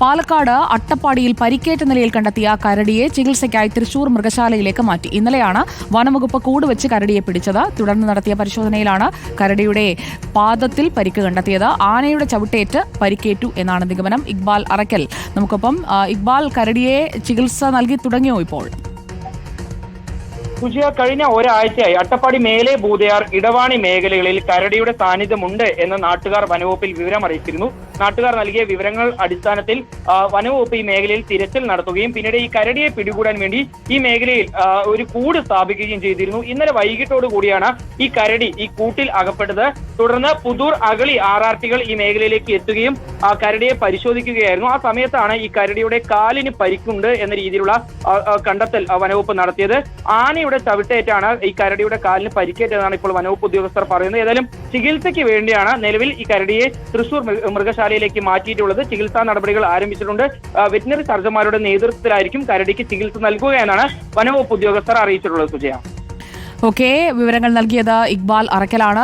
പാലക്കാട് അട്ടപ്പാടിയിൽ പരിക്കേറ്റ നിലയിൽ കണ്ടെത്തിയ കരടിയെ ചികിത്സയ്ക്കായി തൃശൂർ മൃഗശാലയിലേക്ക് മാറ്റി. ഇന്നലെയാണ് വനംവകുപ്പ് കൂടുവെച്ച് കരടിയെ പിടിച്ചത്. തുടർന്ന് നടത്തിയ പരിശോധനയിലാണ് കരടിയുടെ പാദത്തിൽ പരിക്ക് കണ്ടെത്തിയത്. ആനയുടെ ചവിട്ടേറ്റ് പരിക്കേറ്റു എന്നാണ് നിഗമനം. ഇക്ബാൽ അറക്കൽ നമുക്കൊപ്പം ഇക്ബാൽ കരടിയെ ചികിത്സ നൽകി തുടങ്ങിയോ ഇപ്പോൾ? കുജിയ കഴിഞ്ഞ ഒരാഴ്ചയായി അട്ടപ്പാടി മേലെ ബൂതയാർ ഇടവാണി മേഖലകളിൽ കരടിയുടെ സാന്നിധ്യമുണ്ട് എന്ന് നാട്ടുകാർ വനവകുപ്പിൽ വിവരം അറിയിച്ചിരുന്നു നാട്ടുകാർ നൽകിയ വിവരങ്ങൾ അടിസ്ഥാനത്തിൽ വനവകുപ്പ് ഈ മേഖലയിൽ തിരച്ചിൽ നടത്തുകയും പിന്നീട് ഈ കരടിയെ പിടികൂടാൻ വേണ്ടി ഈ മേഖലയിൽ ഒരു കൂട് സ്ഥാപിക്കുകയും ചെയ്തിരുന്നു. ഇന്നലെ വൈകിട്ടോടു കൂടിയാണ് ഈ കരടി ഈ കൂട്ടിൽ അകപ്പെട്ടത്. തുടർന്ന് പുതൂർ അഗളി ആർ ഈ മേഖലയിലേക്ക് എത്തുകയും ആ കരടിയെ പരിശോധിക്കുകയായിരുന്നു. ആ സമയത്താണ് ഈ കരടിയുടെ കാലിന് പരിക്കുണ്ട് എന്ന രീതിയിലുള്ള കണ്ടെത്തൽ വനവകുപ്പ് നടത്തിയത്. ആനയുടെ ചവിട്ടേറ്റാണ് ഈ കരടിയുടെ കാലിന് പരിക്കേറ്റതെന്നാണ് ഇപ്പോൾ വനവകുപ്പ് ഉദ്യോഗസ്ഥർ പറയുന്നത്. ഏതായാലും ചികിത്സയ്ക്ക് വേണ്ടിയാണ് നിലവിൽ ഈ കരടിയെ തൃശൂർ മൃഗശാലയിലേക്ക് മാറ്റിയിട്ടുള്ളത്. ചികിത്സാ നടപടികൾ ആരംഭിച്ചിട്ടുണ്ട്. വെറ്റിനറി സർജന്മാരുടെ നേതൃത്വത്തിലായിരിക്കും കരടിക്ക് ചികിത്സ നൽകുക എന്നാണ് വനവകുപ്പ് ഉദ്യോഗസ്ഥർ അറിയിച്ചിട്ടുള്ളത് സുജയ. ഓക്കെ വിവരങ്ങൾ നൽകിയത് ഇക്ബാൽ അറക്കലാണ്